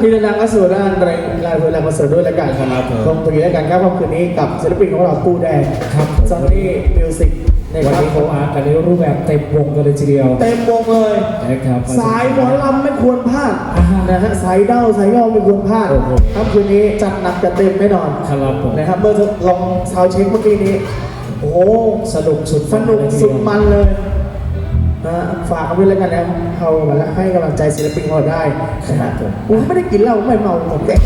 ที่เดินทางเข้าสู่ด้านรายรายการคอนเสิร์ตด้วยแล้วกันครับผมตรงตรงนี้แล้วกันครับค่ำคืนนี้กับศิลปินของเราปูแดงครับซอนนี่มิวสิกนะวันครับนี้เขามากันในรูปแบบเต็มวงกันเลยทีเดียว เต็มวงเลยนะครับสายหมอลำไม่ควรพลาดอ่าฮะนะฮะสายเด้าสายย่อไม่ควรพลาดโอ้โหค่ำคืนนี้จัดหนักจัดเต็มแน่นอนครับผมนะครับเมื่อลองซาวด์เช็คเมื่อกี้นี้โอ้โหสนุกสุดสนุกเลยทีสุเดีดยวมันเลย นะฝากกันด้วยแล้วกันนะเอามาแล้วให้กำลังใจศิลปินของเราได้นะฮะผมไม่ได้กินเหล้าไม่เมาผมแก่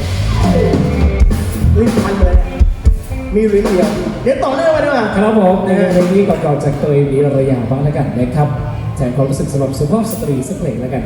รีบมันเลยมีลิ้นเดียวเดี๋ยวต่อเนื่องไปดีกว่าครับผมในเพลงนี้ก่อนๆจากตัวเองนี้เราอย่างบ้างแล้วกันนะครับแทนความรู้สึกสำหรับสุภาพสตรีสักเพลงแล้วกัน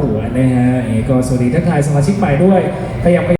หัวนะฮะเอก็สวัสดีทักทายสมาชิกใหม่ด้วยขยับไป